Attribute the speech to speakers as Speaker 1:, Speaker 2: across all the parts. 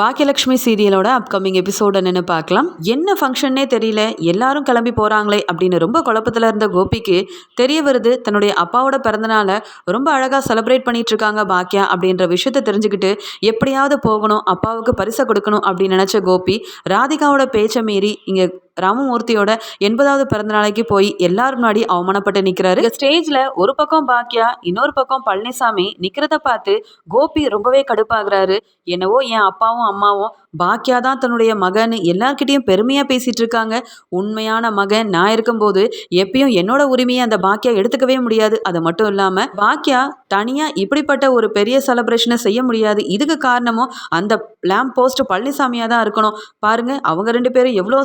Speaker 1: Baakiyalakshmi சீரியலோட upcoming episode நின்று பார்க்கலாம். என்ன ஃபங்க்ஷன்னே தெரியல. எல்லாரும் கிளம்பி போகிறாங்களே அப்படின்னு ரொம்ப குழப்பத்தில் இருந்த கோபிக்கு தெரிய வருது தன்னுடைய அப்பாவோட பிறந்தநாளை ரொம்ப அழகாக செலிப்ரேட் பண்ணிட்டு இருக்காங்க பாக்கியா அப்படின்ற விஷயத்த தெரிஞ்சுக்கிட்டு எப்படியாவது போகணும் அப்பாவுக்கு பரிசை கொடுக்கணும் அப்படின்னு நினச்ச கோபி ராதிகாவோட பேச்சை மீறி இங்கே ராமமூர்த்தியோட எண்பதாவது பிறந்த நாளைக்கு போய் எல்லாரும் முன்னாடி அவமானப்பட்டு நிற்கிறாரு ஸ்டேஜில் ஒரு பக்கம் பாக்கியா இன்னொரு பக்கம் பழனிசாமி நிற்கிறத பார்த்து கோபி ரொம்பவே கடுப்பாகிறாரு. என்னவோ என் அப்பாவும் அம்மாவும் பாக்கியா தான் தன்னுடைய மகன் எல்லார்கிட்டையும் பெருமையாக பேசிட்டு இருக்காங்க. உண்மையான மகன் நான் இருக்கும்போது எப்பயும் என்னோட உரிமையை அந்த பாக்கியா எடுத்துக்கவே முடியாது. அது மட்டும் இல்லாமல் பாக்கியா தனியாக இப்படிப்பட்ட ஒரு பெரிய செலப்ரேஷனை செய்ய முடியாது. இதுக்கு காரணமும் அந்த லேம்ப் போஸ்ட் பழனிசாமியாக தான் இருக்கணும். பாருங்க அவங்க ரெண்டு பேரும் எவ்வளோ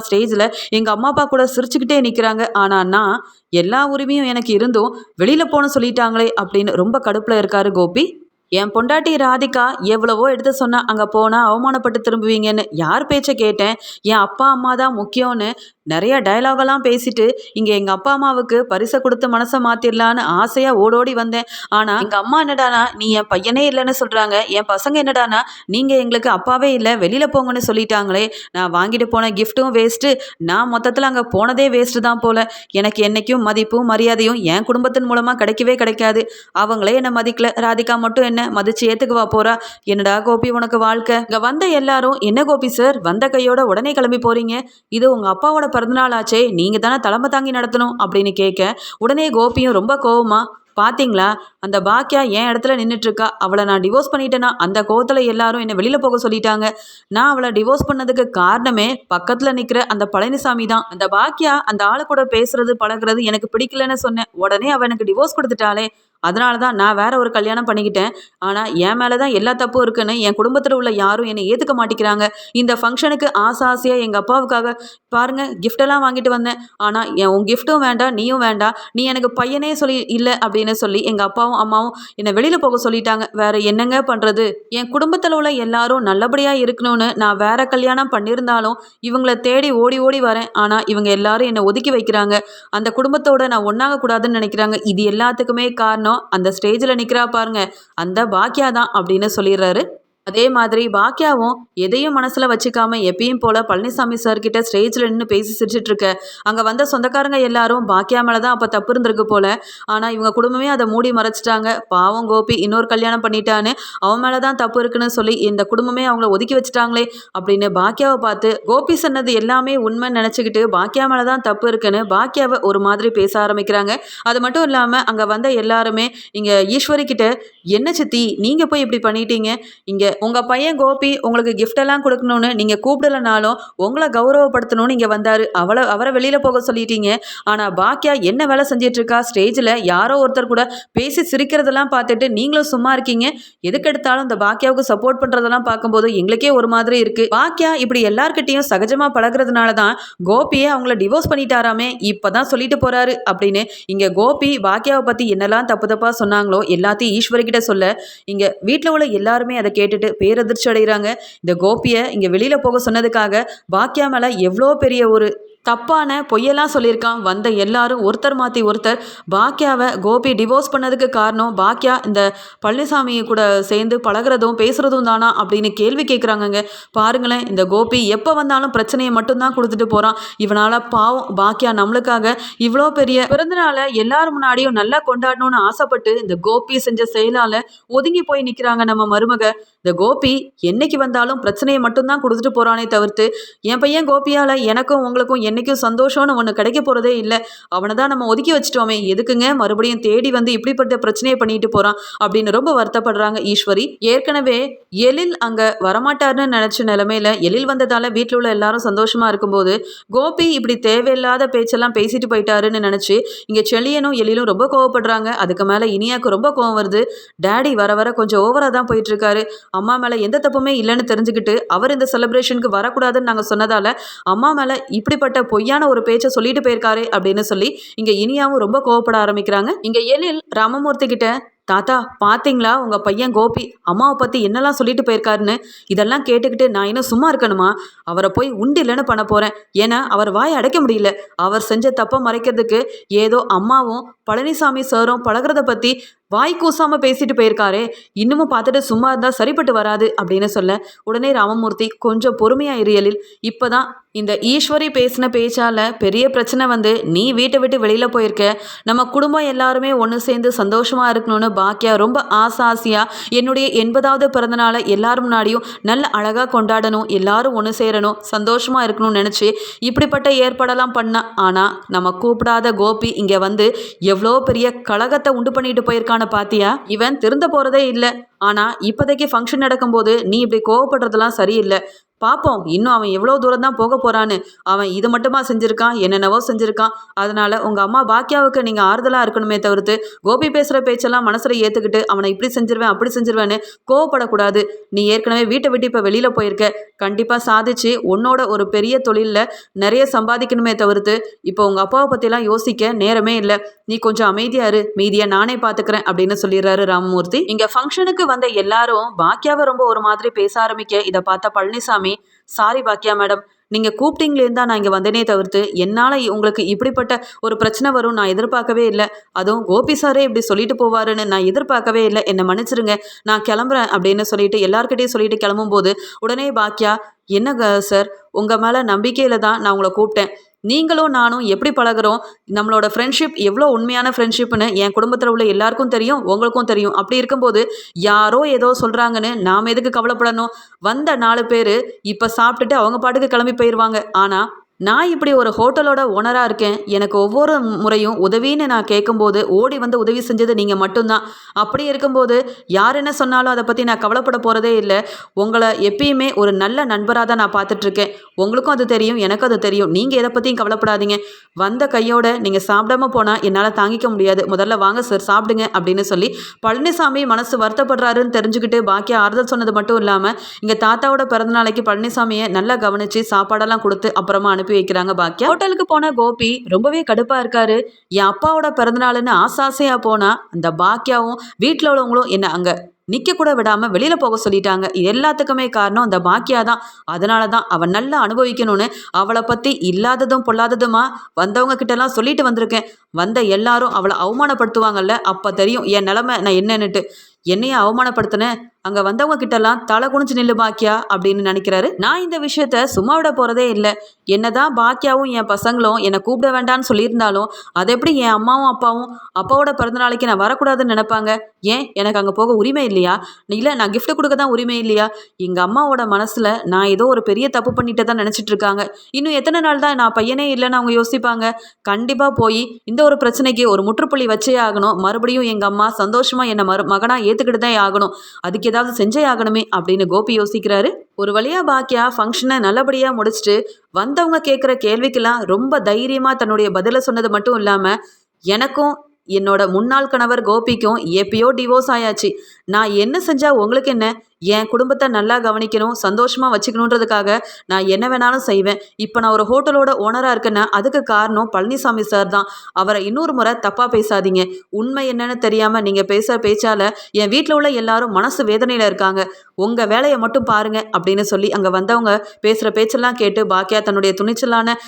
Speaker 1: சந்தோஷமா ஸ்டேஜில் எங்கள் அம்மா அப்பா கூட சிரிச்சுக்கிட்டே நிற்கிறாங்க ஆனால் நான் எல்லா உரிமையும் எனக்கு இருந்தும் வெளியில் போன சொல்லிட்டாங்களே அப்படின்னு ரொம்ப கடுப்பில் இருக்காரு கோபி. என் பொண்டாட்டி ராதிகா எவ்வளவோ எடுத்து சொன்னா அங்கே போனால் அவமானப்பட்டு திரும்புவீங்கன்னு யார் பேச்சை கேட்டேன்? என் அப்பா அம்மா தான் முக்கியம்னு நிறைய டயலாகெல்லாம் பேசிட்டு இங்கே எங்கள் அப்பா அம்மாவுக்கு பரிசை கொடுத்து மனசை மாற்றிடலான்னு ஆசையாக ஓடோடி வந்தேன். ஆனால் எங்கள் அம்மா என்னடானா நீ என் பையனே இல்லைன்னு சொல்கிறாங்க என் பசங்க என்னடானா நீங்கள் எங்களுக்கு அப்பாவே இல்லை வெளியில் போங்கன்னு சொல்லிட்டாங்களே. நான் வாங்கிட்டு போன கிஃப்ட்டும் வேஸ்ட்டு நான் மொத்தத்தில் அங்கே போனதே வேஸ்ட்டு தான் போல. எனக்கு என்னைக்கும் மதிப்பும் மரியாதையும் என் குடும்பத்தின் மூலமாக கிடைக்கவே கிடைக்காது. அவங்களே என்னை மதிக்கல. ராதிகா மட்டும் என்ன மதிச்சு ஏத்துக்குவா போறா? என்னடா கோபி உனக்கு வாழ்க்கை? இங்கே வந்த எல்லாரும் என்ன கோபி சார் வந்த கையோட உடனே கிளம்பி போறீங்க. இது உங்க அப்பாவோட பிறந்தநாள் ஆச்சே. நீங்கள் தானே தலைமை தாங்கி நடத்தணும் அப்படின்னு கேட்க உடனே கோபியும் ரொம்ப கோவமா பாத்தீங்களா? அந்த பாக்கியா என் இடத்துல நின்றுட்டு இருக்கா அவளை நான் டிவோர்ஸ் பண்ணிட்டேன்னா அந்த கோவத்தில் எல்லாரும் என்னை வெளியில் போக சொல்லிட்டாங்க. நான் அவளை டிவோர்ஸ் பண்ணதுக்கு காரணமே பக்கத்தில் நிற்கிற அந்த பழனிசாமி தான். அந்த பாக்கியா அந்த ஆளு கூட பேசுறது பழகுறது எனக்கு பிடிக்கலன்னு சொன்னேன். உடனே அவ எனக்கு டிவோர்ஸ் கொடுத்துட்டாளே. அதனால தான் நான் வேற ஒரு கல்யாணம் பண்ணிக்கிட்டேன். ஆனால் என் மேலே தான் எல்லா தப்பும் இருக்குன்னு என் குடும்பத்தில் உள்ள யாரும் என்னை ஏற்றுக்க மாட்டேங்கிறாங்க. இந்த ஃபங்க்ஷனுக்கு ஆசை ஆசையாக எங்கள் அப்பாவுக்காக பாருங்க கிஃப்டெல்லாம் வாங்கிட்டு வந்தேன். ஆனால் என் உன் கிஃப்ட்டும் வேண்டாம் நீயும் வேண்டாம் நீ எனக்கு பையனே சொல்லி இல்லை அப்படின்னு சொல்லி எங்கள் அப்பாவும் அம்மாவும் என்னை வெளியில் போக சொல்லிட்டாங்க. வேற என்னங்க பண்ணுறது என் குடும்பத்தில் உள்ள எல்லாரும் நல்லபடியாக இருக்கணும்னு நான் வேற கல்யாணம் பண்ணியிருந்தாலும் இவங்கள தேடி ஓடி ஓடி வரேன். ஆனால் இவங்க எல்லாரும் என்னை ஒதுக்கி வைக்கிறாங்க. அந்த குடும்பத்தோட நான் ஒன்றாக கூடாதுன்னு நினைக்கிறாங்க. இது எல்லாத்துக்குமே காரணம் அந்த ஸ்டேஜில் நிற்கிறா பாருங்க அந்த பாக்கியா தான் அப்படின்னு சொல்லிடுறாரு. அதே மாதிரி பாக்கியாவும் எதையும் மனசில் வச்சுக்காம எப்பயும் போல பழனிசாமி சார்கிட்ட ஸ்டேஜில் நின்று பேசி சிரிச்சிட்டு இருக்க அங்கே வந்த சொந்தக்காரங்க எல்லாரும் பாக்கியா மேலே தான் அப்போ தப்பு இருந்திருக்கு போல. ஆனால் இவங்க குடும்பமே அதை மூடி மறைச்சிட்டாங்க. பாவம் கோபி இன்னொரு கல்யாணம் பண்ணிட்டான்னு அவன் மேலே தான் தப்பு இருக்குன்னு சொல்லி இந்த குடும்பமே அவங்கள ஒதுக்கி வச்சுட்டாங்களே அப்படின்னு பாக்கியாவை பார்த்து கோபி சொன்னது எல்லாமே உண்மைன்னு நினச்சிக்கிட்டு பாக்கியா மேலே தான் தப்பு இருக்குன்னு பாக்கியாவை ஒரு மாதிரி பேச ஆரம்பிக்கிறாங்க. அது மட்டும் இல்லாமல் அங்கே வந்த எல்லாருமே இங்கே ஈஸ்வரி கிட்ட என்ன சித்தி நீங்கள் போய் இப்படி பண்ணிட்டீங்க? இங்கே உங்கள் பையன் கோபி உங்களுக்கு கிஃப்டெல்லாம் கொடுக்கணும்னு நீங்கள் கூப்பிடலனாலும் உங்களை கௌரவப்படுத்தணும்னு இங்கே வந்தார். அவளை அவரை வெளியில் போக சொல்லிட்டீங்க. ஆனால் பாக்கியா என்ன வேலை செஞ்சிட்ருக்கா? ஸ்டேஜில் யாரோ ஒருத்தர் கூட பேசி சிரிக்கிறதெல்லாம் பார்த்துட்டு நீங்களும் சும்மா இருக்கீங்க. எதுக்கெடுத்தாலும் இந்த பாக்கியாவுக்கு சப்போர்ட் பண்ணுறதெல்லாம் பார்க்கும்போது எங்களுக்கே ஒரு மாதிரி இருக்குது பாக்கியா இப்படி எல்லார்கிட்டையும் சகஜமாக பழகுறதுனால தான் கோபியை அவங்கள டிவோர்ஸ் பண்ணிட்டாராமே இப்போ தான் சொல்லிட்டு போகிறாரு அப்படின்னு இங்கே கோபி பாக்கியாவை பற்றி என்னெல்லாம் தப்பு தப்பாக சொன்னாங்களோ எல்லாத்தையும் ஈஸ்வரி கிட்ட சொல்ல இங்கே வீட்டில் உள்ள எல்லாருமே அதை கேட்டு பேரதிர்ச்சி அடைகிறாங்க. இந்த கோபியை இங்கே வெளியில் போக சொன்னதுக்காக பாக்கியா மேலே எவ்வளோ பெரிய ஒரு தப்பான பொய்யெல்லாம் சொல்லியிருக்கான். வந்த எல்லாரும் ஒருத்தர் மாற்றி ஒருத்தர். பாக்கியாவை கோபி டிவோர்ஸ் பண்ணதுக்கு காரணம் பாக்கியா இந்த பழனிசாமி கூட சேர்ந்து பழகுறதும் பேசுகிறதும் தானா அப்படின்னு கேள்வி கேட்குறாங்கங்க பாருங்களேன் இந்த கோபி எப்போ வந்தாலும் பிரச்சனையை மட்டும்தான் கொடுத்துட்டு போகிறான் இவனால் பாவம் பாக்கியா நம்மளுக்காக இவ்வளோ பெரிய பிறந்தநாளை எல்லாரும் முன்னாடியும் நல்லா கொண்டாடணும்னு ஆசைப்பட்டு இந்த கோபி செஞ்ச செயலால் ஒதுங்கி போய் நிற்கிறாங்க நம்ம மருமக. இந்த கோபி என்னைக்கு வந்தாலும் பிரச்சனையை மட்டும்தான் கொடுத்துட்டு போகிறானே தவிர்த்து என் பையன் கோபியால் எனக்கும் உங்களுக்கும் என்னைக்கும் சந்தோஷம்னு ஒன்று கிடைக்க போகிறதே இல்லை. அவனை தான் நம்ம ஒதுக்கி வச்சுட்டோமே. எதுக்குங்க மறுபடியும் தேடி வந்து இப்படிப்பட்ட பிரச்சனையை பண்ணிட்டு போகிறான் அப்படின்னு ரொம்ப வருத்தப்படுறாங்க ஈஸ்வரி. ஏற்கனவே எழில் அங்கே வரமாட்டார்னு நினச்ச நிலமையில எழில் வந்ததால் வீட்டில் உள்ள எல்லாரும் சந்தோஷமாக இருக்கும்போது கோபி இப்படி தேவையில்லாத பேச்செல்லாம் பேசிட்டு போயிட்டாருன்னு நினச்சி இங்கே செழியனும் எழிலும் ரொம்ப கோவப்படுறாங்க. அதுக்கு மேலே இனியாக்கு ரொம்ப கோவம் வருது. டேடி வர வர கொஞ்சம் ஓவராக தான் போயிட்டு இருக்காரு. அம்மா மேலே எந்த தப்புமே இல்லைன்னு தெரிஞ்சுக்கிட்டு அவர் இந்த செலிப்ரேஷனுக்கு வரக்கூடாதுன்னு நாங்கள் சொன்னதால அம்மா மேலே இப்படிப்பட்ட பொய்யான ஒரு பேச்சை சொல்லிட்டு போயிருக்காரு அப்படின்னு சொல்லி இங்கே இனியாவும் ரொம்ப கோவப்பட ஆரம்பிக்கிறாங்க. இங்கே எழில் ராமமூர்த்தி கிட்ட தாத்தா பார்த்தீங்களா உங்கள் பையன் கோபி அம்மாவை பற்றி என்னெல்லாம் சொல்லிட்டு போயிருக்காருன்னு? இதெல்லாம் கேட்டுக்கிட்டு நான் இன்னும் சும்மா இருக்கணுமா? அவரை போய் உண்டு இல்லைன்னு பண்ண போகிறேன் ஏன்னா அவர் வாயை அடைக்க முடியல. அவர் செஞ்ச தப்பை மறைக்கிறதுக்கு ஏதோ அம்மாவும் பழனிசாமி சாரும் பழகுறத பற்றி வாய் கூசாமல் பேசிட்டு போயிருக்காரே. இன்னமும் பார்த்துட்டு சும்மா இருந்தால் சரிப்பட்டு வராது அப்படின்னு சொல்ல உடனே ராமமூர்த்தி கொஞ்சம் பொறுமையா இரியலில் இப்போதான் இந்த ஈஸ்வரி பேசின பேச்சால் பெரிய பிரச்சனை வந்து நீ வீட்டை விட்டு வெளியில் போயிருக்க. நம்ம குடும்பம் எல்லாருமே ஒன்று சேர்ந்து சந்தோஷமாக இருக்கணும்னு பாக்கியா ரொம்ப ஆசை ஆசையாக என்னுடைய எண்பதாவது பிறந்தநாளை எல்லாரும் முன்னாடியும் நல்ல அழகாக கொண்டாடணும் எல்லாரும் ஒன்று சேரணும் சந்தோஷமாக இருக்கணும்னு நினச்சி இப்படிப்பட்ட ஏற்பாடெல்லாம் பண்ண. ஆனால் நம்ம கூப்பிடாத கோபி இங்கே வந்து எவ்வளோ பெரிய கழகத்தை உண்டு பண்ணிட்டு போயிருக்கான்னு பாத்தியா? இவன் திருந்த போறதே இல்லை. ஆனா இப்போதைக்கு ஃபங்க்ஷன் நடக்கும்போது நீ இப்படி கோவப்படுறதெல்லாம் சரியில்லை. பார்ப்போம் இன்னும் அவன் எவ்வளோ தூரம் தான் போக போகிறான்னு அவன் இது மட்டுமா செஞ்சுருக்கான் என்னென்னவோ செஞ்சுருக்கான். அதனால் உங்கள் அம்மா பாக்கியாவுக்கு நீங்கள் ஆறுதலாக இருக்கணுமே தவிர்த்து கோபி பேசுகிற பேச்செல்லாம் மனசில் ஏற்றுக்கிட்டு அவனை இப்படி செஞ்சிருவேன் அப்படி செஞ்சிருவேன்னு கோவப்படக்கூடாது. நீ ஏற்கனவே வீட்டை விட்டு இப்போ வெளியில் போயிருக்க. கண்டிப்பாக சாதிச்சு உன்னோட ஒரு பெரிய தொழிலில் நிறைய சம்பாதிக்கணுமே தவிர்த்து இப்போ உங்கள் அப்பாவை பற்றிலாம் யோசிக்க நேரமே இல்லை. நீ கொஞ்சம் அமைதியாக இரு மீதியை நானே பார்த்துக்கிறேன் அப்படின்னு சொல்லிடுறாரு ராமமூர்த்தி. இங்கே ஃபங்க்ஷனுக்கு வந்த எல்லாரும் பாக்கியாவை ரொம்ப ஒரு மாதிரி பேச ஆரம்பிக்க இதை பார்த்த பழனிசாமி சாரி பாக்கியா மேடம். நீங்கள் கூப்பிட்டீங்களேன்னு தான் நான் இங்கே வந்தேனே தவிர்த்து என்னால் உங்களுக்கு இப்படிப்பட்ட ஒரு பிரச்சனை வரும் நான் எதிர்பார்க்கவே இல்லை. அதுவும் கோபி சாரே இப்படி சொல்லிட்டு போவாருன்னு நான் எதிர்பார்க்கவே இல்லை. என்னை மன்னிச்சிருங்க. நான் கிளம்புறேன் அப்படின்னு சொல்லிட்டு எல்லார்கிட்டையும் சொல்லிட்டு கிளம்பும்போது உடனே பாக்கியா என்னங்க சார்? உங்கள் மேலே நம்பிக்கையில் தான் நான் உங்களை கூப்பிட்டேன். நீங்களும் நானும் எப்படி பழகுறோம்? நம்மளோட ஃப்ரெண்ட்ஷிப் எவ்வளோ உண்மையான ஃப்ரெண்ட்ஷிப்னு என் குடும்பத்தில் உள்ள எல்லாருக்கும் தெரியும் உங்களுக்கும் தெரியும். அப்படி இருக்கும்போது யாரோ ஏதோ சொல்கிறாங்கன்னு நாம் எதுக்கு கவலைப்படணும்? வந்த நாலு பேர் இப்போ சாப்பிட்டுட்டு அவங்க பாட்டுக்கு கிளம்பி போயிடுவாங்க ஆனால் நான் இப்படி ஒரு ஹோட்டலோட ஓனராக இருக்கேன். எனக்கு ஒவ்வொரு முறையும் உதவின்னு நான் கேட்கும்போது ஓடி வந்து உதவி செஞ்சது நீங்கள் மட்டும்தான். அப்படி இருக்கும்போது யார் என்ன சொன்னாலும் அதை பற்றி நான் கவலைப்பட போகிறதே இல்லை. உங்களை எப்பயுமே ஒரு நல்ல நண்பராக தான் நான் பார்த்துட்ருக்கேன் உங்களுக்கும் அது தெரியும் எனக்கும் அது தெரியும். நீங்கள் எதை பற்றியும் கவலைப்படாதீங்க. வந்த கையோட நீங்கள் சாப்பிடாம போனால் என்னால் தாங்கிக்க முடியாது. முதல்ல வாங்க சார் சாப்பிடுங்க அப்படின்னு சொல்லி பழனிசாமி மனசு வருத்தப்படுறாருன்னு தெரிஞ்சுக்கிட்டு பாக்கிய ஆறுதல் சொன்னது மட்டும் இல்லாமல் இங்கே தாத்தாவோட பிறந்தநாளைக்கு பழனிசாமியை நல்லா கவனித்து சாப்பாடெல்லாம் கொடுத்து அப்புறமா அனுப்பி வைக்கிறாங்க பாக்கியா. ஹோட்டலுக்கு போன கோபி ரொம்பவே கடுப்பாக இருக்காரு. என் அப்பாவோட பிறந்தநாள்னு ஆசாசையாக போனால் அந்த பாக்கியாவும் வீட்டில் உள்ளவங்களும் என்ன அங்கே நிற்க கூட விடாமல் வெளியில் போக சொல்லிட்டாங்க. இது எல்லாத்துக்குமே காரணம் அந்த பாக்கியா தான். அதனால தான் அவன் நல்லா அனுபவிக்கணும்னு அவளை பற்றி இல்லாததும் பொல்லாததுமா வந்தவங்க கிட்டலாம் சொல்லிட்டு வந்திருக்கேன். வந்த எல்லாரும் அவளை அவமானப்படுத்துவாங்கல்ல அப்போ தெரியும் என் நிலமை நான் என்னன்னுட்டு. என்னைய அவமானப்படுத்தினேன் அங்கே வந்தவங்க கிட்டலாம் தலை குனிஞ்சு நில்லு பாக்கியா அப்படின்னு நினைக்கிறாரு. நான் இந்த விஷயத்த சும்மா விட போகிறதே இல்லை. என்னதான் பாக்கியாவும் என் பசங்களும் என்னை கூப்பிட வேண்டாம்னு சொல்லியிருந்தாலும் அதை எப்படி என் அம்மாவும் அப்பாவும் அப்பாவோட பிறந்தநாளைக்கு நான் வரக்கூடாதுன்னு நினைப்பாங்க? ஏன்? எனக்கு அங்கே போக உரிமை இல்லையா? இல்லை நான் கிஃப்ட் கொடுக்க தான் உரிமை இல்லையா? எங்கள் அம்மாவோட மனசில் நான் ஏதோ ஒரு பெரிய தப்பு பண்ணிட்டு தான் நினச்சிட்டு இருக்காங்க இன்னும் எத்தனை நாள் தான் நான் பையனே இல்லைன்னு அவங்க யோசிப்பாங்க? கண்டிப்பாக போய் இந்த ஒரு பிரச்சனைக்கு ஒரு முற்றுப்புள்ளி வச்சே ஆகணும். மறுபடியும் எங்கள் அம்மா சந்தோஷமாக என்னை மறு மகனாக ஏற்றுக்கிட்டு தான் ஆகணும். அதுக்கு ஏதாவது செஞ்சே ஆகணுமே அப்படின்னு கோபி யோசிக்கிறாரு. ஒரு வழியாக பாக்கியா ஃபங்க்ஷனை நல்லபடியாக முடிச்சுட்டு வந்தவங்க கேட்குற கேள்விக்கெல்லாம் ரொம்ப தைரியமாக தன்னுடைய பதிலை சொன்னது மட்டும் இல்லாமல் எனக்கும் என்னோட முன்னாள் கணவர் கோபிக்கும் எப்பயோ டிவோர்ஸ் ஆயாச்சு. நான் என்ன செஞ்சால் உங்களுக்கு என்ன? என் குடும்பத்தை நல்லா கவனிக்கணும் சந்தோஷமாக வச்சுக்கணுன்றதுக்காக நான் என்ன வேணாலும் செய்வேன். இப்போ நான் ஒரு ஹோட்டலோட ஓனராக இருக்கேன்னா அதுக்கு காரணம் பழனிசாமி சார் தான். அவரை இன்னொரு முறை தப்பாக பேசாதீங்க. உண்மை என்னன்னு தெரியாமல் நீங்கள் பேசுகிற பேச்சால் என் வீட்டில் உள்ள எல்லாரும் மனசு வேதனையில் இருக்காங்க. உங்கள் வேலையை மட்டும் பாருங்க அப்படின்னு சொல்லி அங்கே வந்தவங்க பேசுகிற பேச்செல்லாம் கேட்டு பாக்கியா தன்னுடைய துணிச்சலான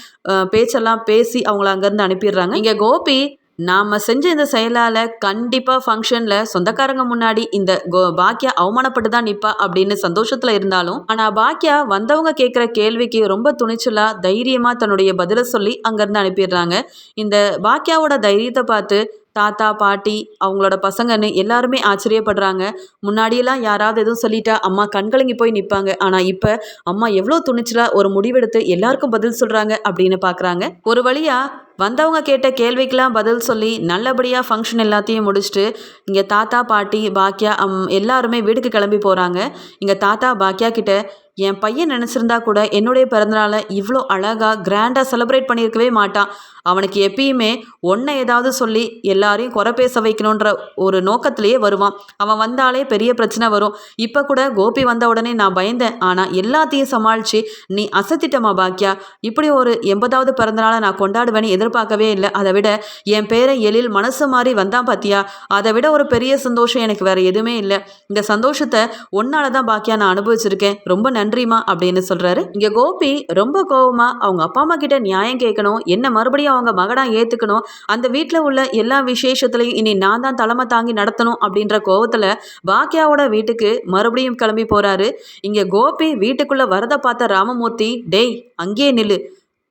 Speaker 1: பேச்செல்லாம் பேசி அவங்கள அங்கேருந்து அனுப்பிடுறாங்க. இங்கே கோபி நாம் செஞ்ச இந்த செயலால் கண்டிப்பாக ஃபங்க்ஷனில் சொந்தக்காரங்க முன்னாடி இந்த கோ பாக்கியா அவமானப்பட்டு தான் நிற்பா அப்படின்னு சந்தோஷத்தில் இருந்தாலும் ஆனால் பாக்கியா வந்தவங்க கேட்குற கேள்விக்கு ரொம்ப துணிச்சலாக தைரியமாக தன்னுடைய பதிலை சொல்லி அங்கேருந்து அனுப்பிடுறாங்க. இந்த பாக்கியாவோட தைரியத்தை பார்த்து தாத்தா பாட்டி அவங்களோட பசங்கன்னு எல்லாருமே ஆச்சரியப்படுறாங்க. முன்னாடியெல்லாம் யாராவது எதுவும் சொல்லிட்டா அம்மா கண்கலங்கி போய் நிற்பாங்க ஆனால் இப்போ அம்மா எவ்வளோ துணிச்சலாக ஒரு முடிவெடுத்து எல்லாருக்கும் பதில் சொல்கிறாங்க அப்படின்னு பார்க்குறாங்க ஒரு வழியாக வந்தவங்க கேட்ட கேள்விக்கெல்லாம் பதில் சொல்லி நல்லபடியாக ஃபங்க்ஷன் எல்லாத்தையும் முடிச்சுட்டு இங்கே தாத்தா பாட்டி பாக்கியா அம் எல்லாருமே வீட்டுக்கு கிளம்பி போகிறாங்க இங்கே தாத்தா பாக்கியா கிட்ட என் பையன் நினச்சிருந்தா கூட என்னுடைய பிறந்தநாளை இவ்வளோ அழகாக கிராண்டாக செலிப்ரேட் பண்ணியிருக்கவே மாட்டான். அவனுக்கு எப்பயுமே ஒன்றை ஏதாவது சொல்லி எல்லாரையும் குறை பேச வைக்கணுன்ற ஒரு நோக்கத்திலேயே வருவான். அவன் வந்தாலே பெரிய பிரச்சனை வரும். இப்போ கூட கோபி வந்த உடனே நான் பயந்தேன். ஆனால் எல்லாத்தையும் சமாளித்து நீ அசத்திட்டமா பாக்கியா இப்படி ஒரு எண்பதாவது பிறந்தநாளை நான் கொண்டாடுவேன்னு எதிர்பார்க்கவே இல்லை. அதை விட என் பேரை எழில் மனசு மாதிரி வந்தான் பாத்தியா? அதை விட ஒரு பெரிய சந்தோஷம் எனக்கு வேறு எதுவுமே இல்லை. இந்த சந்தோஷத்தை ஒன்னால தான் பாக்கியா நான் அனுபவிச்சிருக்கேன். ரொம்ப நன்றிமா அப்படின்னு சொல்றாரு. இங்க கோபி ரொம்ப கோவமா அவங்க அப்பா அம்மா கிட்ட நியாயம் கேட்கணும் என்ன மறுபடியும் அவங்க மகனாக ஏற்றுக்கணும் அந்த வீட்டில் உள்ள எல்லா விசேஷத்துலையும் இனி நான் தான் தலைமை தாங்கி நடத்தணும் அப்படின்ற கோவத்தில் பாக்கியாவோட வீட்டுக்கு மறுபடியும் கிளம்பி போகிறாரு இங்கே கோபி வீட்டுக்குள்ளே வரதை பார்த்த ராமமூர்த்தி டேய் அங்கேயே நில்லு.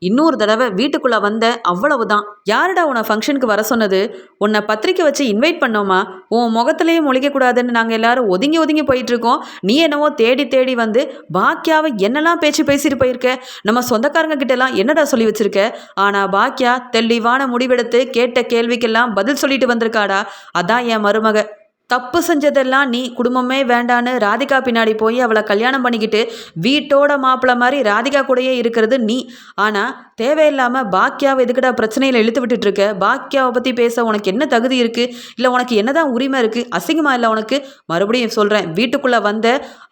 Speaker 1: இன்னொரு தடவை வீட்டுக்குள்ளே வந்த அவ்வளவுதான். யாருடா உன்னை ஃபங்க்ஷனுக்கு வர சொன்னது? உன்னை பத்திரிக்கை வச்சு இன்வைட் பண்ணோமா? உன் முகத்திலேயே முழிக்கக்கூடாதுன்னு நாங்கள் எல்லாரும் ஒதுங்கி ஒதுங்கி போயிட்டு இருக்கோம் நீ என்னவோ தேடி தேடி வந்து பாக்கியாவை என்னெல்லாம் பேச்சு பேசிட்டு போயிருக்க? நம்ம சொந்தக்காரங்க கிட்டலாம் என்னடா சொல்லி வச்சிருக்க? ஆனால் பாக்கியா தெளிவான முடிவெடுத்து கேட்ட கேள்விக்கெல்லாம் பதில் சொல்லிட்டு வந்திருக்காடா. அதான் என் மருமக. தப்பு செஞ்சதெல்லாம் நீ குடும்பமே வேண்டான்னு ராதிகா பின்னாடி போய் அவளை கல்யாணம் பண்ணிக்கிட்டு வீட்டோட மாப்பிள்ள மாதிரி ராதிகா கூடயே இருக்கிறது நீ. ஆனால் தேவையில்லாமல் பாக்கியாவை எதுக்குடா பிரச்சனையில் இழுத்து விட்டுட்டு இருக்க? பாக்கியாவை பற்றி பேச உனக்கு என்ன தகுதி இருக்குது இல்லை உனக்கு என்னதான் உரிமை இருக்குது அசிங்கமாக இல்லை உனக்கு? மறுபடியும் சொல்கிறேன் வீட்டுக்குள்ளே வந்த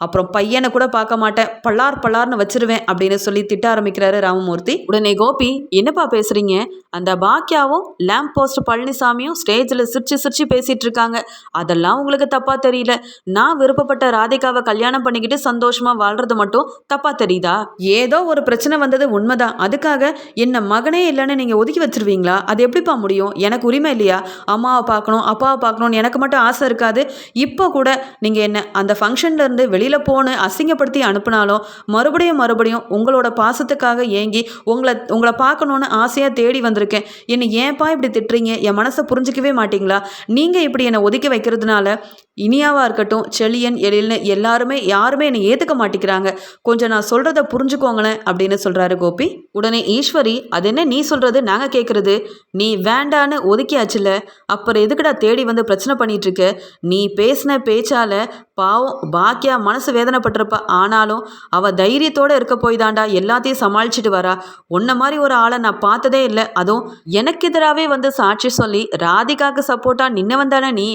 Speaker 1: அப்புறம் பையனை கூட பார்க்க மாட்டேன். பல்லார் பல்லார்னு வச்சிருவேன் அப்படின்னு சொல்லி திட்ட ஆரம்பிக்கிறாரு ராமமூர்த்தி. உடனே கோபி என்னப்பா பேசுகிறீங்க அந்த பாக்கியாவும் லேம்ப் போஸ்ட் பழனிசாமியும் ஸ்டேஜில் சிரிச்சு சிரிச்சு பேசிகிட்டு இருக்காங்க. அதெல்லாம் உங்களுக்கு தப்பாக தெரியல. நான் விருப்பப்பட்ட ராதிகாவை கல்யாணம் பண்ணிக்கிட்டு சந்தோஷமாக வாழ்கிறது மட்டும் தப்பாக தெரியுதா? ஏதோ ஒரு பிரச்சனை வந்தது உண்மைதான். அதுக்காக என்ன மகனே இல்லைன்னு நீங்கள் ஒதுக்கி வச்சிருவீங்களா? அது எப்படிப்பா முடியும்? எனக்கு உரிமை இல்லையா? அம்மாவை பார்க்கணும் அப்பாவை பார்க்கணும்னு எனக்கு மட்டும் ஆசை இருக்காது. இப்போ கூட நீங்கள் என்ன அந்த ஃபங்க்ஷன்லேருந்து வெளியில் போன அசிங்கப்படுத்தி அனுப்புனாலும் மறுபடியும் மறுபடியும் உங்களோட பாசத்துக்காக ஏங்கி உங்களை உங்களை பார்க்கணுன்னு ஆசையாக தேடி வந்திருக்கேன். என்னை ஏன்ப்பா இப்படி திட்டுறீங்க? என் மனசை புரிஞ்சிக்கவே மாட்டிங்களா? நீங்கள் இப்படி என்னை ஒதுக்கி வைக்கிறதுனால இனியாவாக இருக்கட்டும் செழியன் எழில்னு எல்லாருமே யாருமே என்னை ஏற்றுக்க மாட்டேங்கிறாங்க. கொஞ்சம் நான் சொல்கிறத புரிஞ்சுக்கோங்களேன் அப்படின்னு சொல்கிறாரு கோபி. உடனே ஈஸ்வரி அது என்ன நீ சொல்கிறது நாங்கள் கேட்குறது நீ வேண்டான்னு ஒதுக்கியாச்சுல அப்புறம் எதுக்குடா தேடி வந்து பிரச்சனை பண்ணிட்டு இருக்க நீ பேசின பேச்சால பாவம் பாக்கியா மனசு வேதனைப்பட்டிருப்பா. ஆனாலும் அவ தைரியத்தோட இருக்க போய் தாண்டா எல்லாத்தையும் சமாளிச்சுட்டு வரா. உன்ன மாதிரி ஒரு ஆளை நான் பார்த்ததே இல்லை. அதுவும் எனக்கு எதிராகவே வந்து சாட்சி சொல்லி ராதிகாக்கு சப்போர்ட்டா நின்று வந்தானே நீ?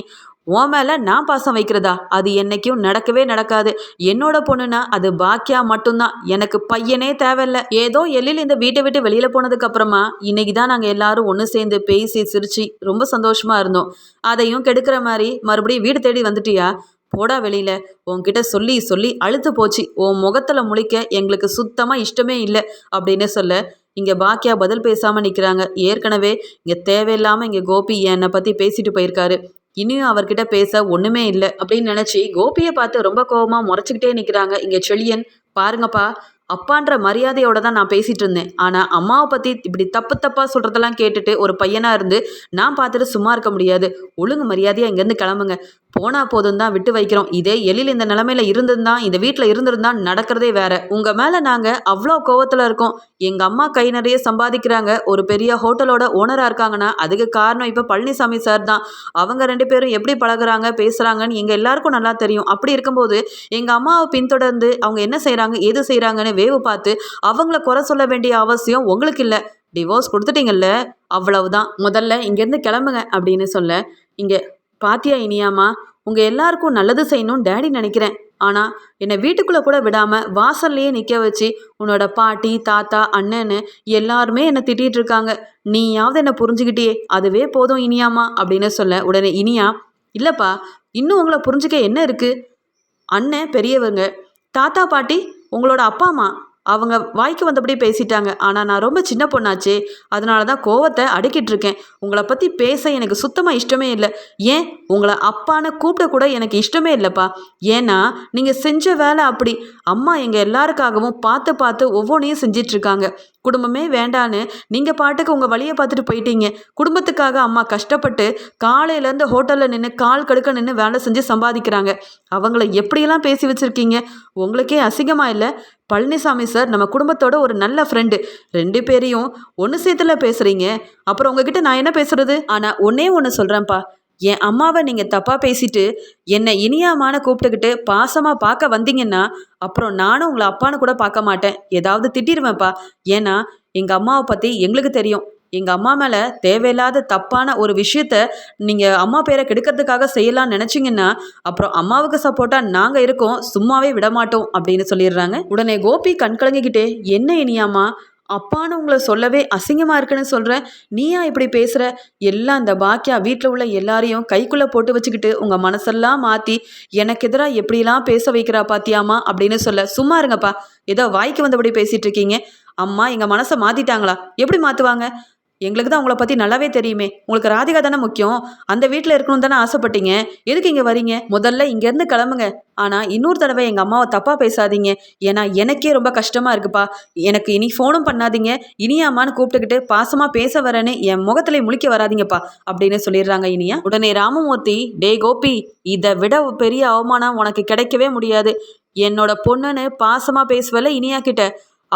Speaker 1: உன் மேலே நான் பாசம் வைக்கிறதா? அது என்னைக்கும் நடக்கவே நடக்காது. என்னோட பொண்ணுனா அது பாக்கியா மட்டும்தான். எனக்கு பையனே தேவையில்ல. ஏதோ எல்லில் இந்த வீட்டை விட்டு வெளியில் போனதுக்கு அப்புறமா இன்னைக்கு தான் நாங்கள் எல்லாரும் ஒன்று சேர்ந்து பேசி சிரிச்சு ரொம்ப சந்தோஷமா இருந்தோம். அதையும் கெடுக்கிற மாதிரி மறுபடியும் வீடு தேடி வந்துட்டியா? போடா வெளியில. உன்கிட்ட சொல்லி சொல்லி அழுத்து போச்சு. உன் முகத்துல முழிக்க எங்களுக்கு சுத்தமா இஷ்டமே இல்லை அப்படின்னு சொல்ல இங்க பாக்கியா பதில் பேசாம நிக்கிறாங்க. ஏற்கனவே இங்க தேவையில்லாம இங்க கோபி என்னை பத்தி பேசிட்டு போயிருக்காரு. இனியும் அவர்கிட்ட பேச ஒண்ணுமே இல்லை அப்படின்னு நினைச்சு கோபியை பார்த்து ரொம்ப கோவமா முறைச்சிக்கிட்டே நிக்கிறாங்க இங்க செழியன். பாருங்கப்பா அப்பான்ற மரியாதையோட தான் நான் பேசிட்டு இருந்தேன். ஆனால் அம்மாவை பற்றி இப்படி தப்பு தப்பாக சொல்கிறதெல்லாம் கேட்டுட்டு ஒரு பையனாக இருந்து நான் பார்த்துட்டு சும்மா இருக்க முடியாது. ஒழுங்கு மரியாதையாக இங்கேருந்து கிளம்புங்க. போனா போதும் தான் விட்டு வைக்கிறோம். இதே எழில் இந்த நிலமையில இருந்திருந்தா இந்த வீட்டில் இருந்திருந்தா நடக்கிறதே வேற. உங்க மேல நாங்க அவ்வளோ கோவத்துல இருக்கோம். எங்க அம்மா கை நிறைய சம்பாதிக்கிறாங்க. ஒரு பெரிய ஹோட்டலோட ஓனரா இருக்காங்கன்னா அதுக்கு காரணம் இப்போ பழனிசாமி சார் தான். அவங்க ரெண்டு பேரும் எப்படி பழகுறாங்க பேசுறாங்கன்னு எங்க எல்லாருக்கும் நல்லா தெரியும். அப்படி இருக்கும்போது எங்க அம்மாவை பின்தொடர்ந்து அவங்க என்ன செய்கிறாங்க எது செய்கிறாங்கன்னு வேவு பார்த்து அவங்கள குறை சொல்ல வேண்டிய அவசியம் உங்களுக்கு இல்லை. டிவோர்ஸ் கொடுத்துட்டீங்கல்ல அவ்வளவுதான். முதல்ல இங்கேருந்து கிளம்புங்க அப்படின்னு சொல்ல இங்கே பாத்தியா இனியாமா உங்கள் எல்லாருக்கும் நல்லது செய்யணும்னு டேடி நினைக்கிறேன். ஆனால் என்னை வீட்டுக்குள்ளே கூட விடாமல் வாசல்லையே நிற்க வச்சு உன்னோட பாட்டி தாத்தா அண்ணன்னு எல்லாருமே என்னை திட்டிகிட்டு இருக்காங்க. நீயாவது என்னை புரிஞ்சுக்கிட்டியே. அதுவே போதும் இனியாமா அப்படின்னு சொல்ல உடனே இனியா இல்லைப்பா இன்னும் உங்களை புரிஞ்சுக்க என்ன இருக்குது அண்ணன் பெரியவங்க. தாத்தா பாட்டி உங்களோட அப்பா அம்மா அவங்க வாய்க்கு வந்தபடி பேசிட்டாங்க. ஆனால் நான் ரொம்ப சின்ன பொண்ணாச்சே. அதனால தான் கோவத்தை அடுக்கிட்டு இருக்கேன் உங்களை பற்றி பேச எனக்கு சுத்தமாக இஷ்டமே இல்லை. ஏன்? உங்களை அப்பான்னு கூப்பிட கூட எனக்கு இஷ்டமே இல்லைப்பா. ஏன்னா நீங்கள் செஞ்ச வேலை அப்படி. அம்மா எங்கள் எல்லாருக்காகவும் பார்த்து பார்த்து ஒவ்வொன்றையும் செஞ்சிட்ருக்காங்க குடும்பமே வேண்டான்னு நீங்கள் பாட்டுக்கு உங்கள் வழியை பார்த்துட்டு போயிட்டீங்க. குடும்பத்துக்காக அம்மா கஷ்டப்பட்டு காலையிலேருந்து ஹோட்டலில் நின்று கால் கடுக்க நின்று வேலை செஞ்சு சம்பாதிக்கிறாங்க. அவங்கள எப்படியெல்லாம் பேசி வச்சுருக்கீங்க? உங்களுக்கே அசிங்கமாக இல்லை? பழனிசாமி சார் நம்ம குடும்பத்தோட ஒரு நல்ல ஃப்ரெண்டு ரெண்டு பேரையும் ஒன்று சேர்த்துல பேசுகிறீங்க அப்புறம் உங்ககிட்ட நான் என்ன பேசுறது? ஆனால் ஒன்றே ஒன்று சொல்கிறேன்ப்பா என் அம்மாவை நீங்கள் தப்பாக பேசிட்டு என்னை இனியாமான கூப்பிட்டுக்கிட்டு பாசமாக பார்க்க வந்தீங்கன்னா அப்புறம் நானும் உங்களை அப்பான்னு கூட பார்க்க மாட்டேன். ஏதாவது திட்டிடுவேன்ப்பா ஏன்னா எங்கள் அம்மாவை பற்றி எங்களுக்கு தெரியும். எங்கள் அம்மா மேலே தேவையில்லாத தப்பான ஒரு விஷயத்த நீங்கள் அம்மா பேரை கெடுக்கிறதுக்காக செய்யலாம்னு நினச்சிங்கன்னா அப்புறம் அம்மாவுக்கு சப்போர்ட்டாக நாங்கள் இருக்கோம் சும்மாவே விடமாட்டோம் அப்படின்னு சொல்லிடுறாங்க. உடனே கோபி கண் கலங்கிக்கிட்டே என்ன இனியாமா அப்பான்னு உங்களை சொல்லவே அசிங்கமாக இருக்குன்னு சொல்கிறேன் நீயா இப்படி பேசுகிற எல்லாம் இந்த பாக்கியா வீட்டில் உள்ள எல்லாரையும் கைக்குள்ளே போட்டு வச்சுக்கிட்டு உங்கள் மனசெல்லாம் மாற்றி எனக்கு எதிராக எப்படிலாம் பேச வைக்கிறா பாத்தியாமா அப்படின்னு சொல்ல சும்மா இருங்கப்பா. ஏதோ வாய்க்கு வந்தபடி பேசிகிட்டு இருக்கீங்க. அம்மா எங்கள் மனசை மாற்றிட்டாங்களா எப்படி மாற்றுவாங்க எங்களுக்கு தான் உங்களை பற்றி நல்லாவே தெரியுமே. உங்களுக்கு ராதிகா தானே முக்கியம்? அந்த வீட்டில் இருக்கணும் தானே ஆசைப்பட்டீங்க? எதுக்கு இங்கே வரீங்க? முதல்ல இங்கேருந்து கிளம்புங்க. ஆனால் இன்னொரு தடவை எங்கள் அம்மாவை தப்பாக பேசாதீங்க. ஏன்னா எனக்கே ரொம்ப கஷ்டமாக இருக்குப்பா. எனக்கு இனி ஃபோனும் பண்ணாதீங்க. இனியாமான்னு கூப்பிட்டுக்கிட்டு பாசமாக பேச வரேன்னு என் முகத்துல முழிக்க வராதீங்கப்பா அப்படின்னு சொல்லிடுறாங்க இனியா. உடனே ராமமூர்த்தி டே கோபி இதை விட பெரிய அவமானம் உனக்கு கிடைக்கவே முடியாது. என்னோட பொண்ணுன்னு பாசமாக பேசுவல இனியா கிட்ட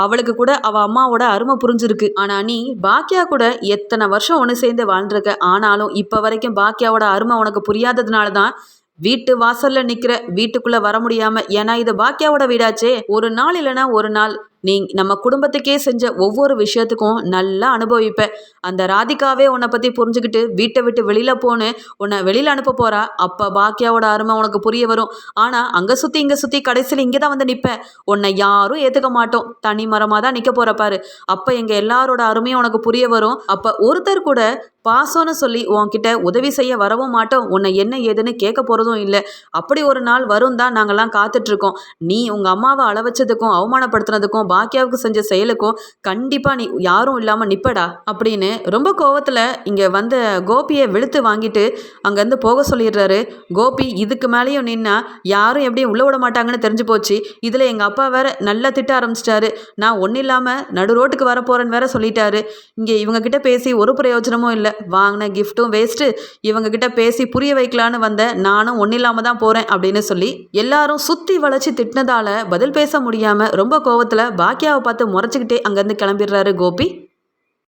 Speaker 1: அவளுக்கு கூட அவ அம்மாவோட அருமை புரிஞ்சிருக்கு. ஆனா நீ பாக்கியா கூட எத்தனை வருஷம் ஒன்று சேர்ந்து வாழ்ந்திருக்க? ஆனாலும் இப்போ வரைக்கும் பாக்கியாவோட அருமை உனக்கு புரியாததுனால தான் வீட்டு வாசல்ல நிக்கிற வீட்டுக்குள்ள வர முடியாம ஏன்னா இது பாக்கியாவோட வீடாச்சே. ஒரு நாள் இல்லைன்னா ஒரு நாள் நீ நம்ம குடும்பத்துக்கே செஞ்ச ஒவ்வொரு விஷயத்துக்கும் நல்லா அனுபவிப்ப. அந்த ராதிகாவே உன்னை பற்றி புரிஞ்சுக்கிட்டு வீட்டை விட்டு வெளியில் போன்னு உன்னை வெளியில் அனுப்ப போறா. அப்போ பாக்கியாவோட அருமை உனக்கு புரிய வரும். ஆனால் அங்கே சுற்றி இங்கே சுற்றி கடைசியில் இங்கே தான் வந்து நிற்பேன் உன்னை யாரும் ஏற்றுக்க மாட்டோம். தனி மரமாக தான் நிற்க போகிற பாரு. அப்போ எங்கள் எல்லாரோட அருமையும் உனக்கு புரிய வரும். அப்போ ஒருத்தர் கூட பாசம்னு சொல்லி உன்கிட்ட உதவி செய்ய வரவும் மாட்டோம். உன்னை என்ன ஏதுன்னு கேட்க போகிறதும் இல்லை. அப்படி ஒரு நாள் வரும் தான் நாங்கள்லாம் காத்துட்ருக்கோம் நீ உங்கள் அம்மாவை அளவச்சதுக்கும் அவமானப்படுத்துனதுக்கும் பாக்கியாவுக்கு செஞ்ச செயலுக்கும் கண்டிப்பாக நீ யாரும் இல்லாமல் நிப்படா அப்படின்னு ரொம்ப கோவத்தில் இங்கே வந்த கோபியை வெளுத்து வாங்கிட்டு அங்கேருந்து போக சொல்லிடுறாரு. கோபி இதுக்கு மேலேயும் நின்னா யாரும் எப்படியும் உள்ள விட மாட்டாங்கன்னு தெரிஞ்சு போச்சு. இதில் எங்கள் அப்பா வேற நல்லா திட்ட ஆரம்பிச்சிட்டாரு. நான் ஒன்றும் இல்லாமல் நடு ரோட்டுக்கு வர போகிறேன்னு வேற சொல்லிட்டாரு. இங்கே இவங்க கிட்ட பேசி ஒரு பிரயோஜனமும் இல்லை. வாங்கின கிஃப்ட்டும் வேஸ்ட்டு இவங்க கிட்ட பேசி புரிய வைக்கலான்னு வந்த நானும் ஒன்றும் இல்லாமல் தான் போகிறேன் அப்படின்னு சொல்லி எல்லாரும் சுற்றி வளைச்சி திட்டினதால பதில் பேச முடியாமல் ரொம்ப கோவத்தில் பாக்கியாவை பார்த்து முறைச்சிக்கிட்டே அங்கேருந்து கிளம்பிடுறாரு கோபி.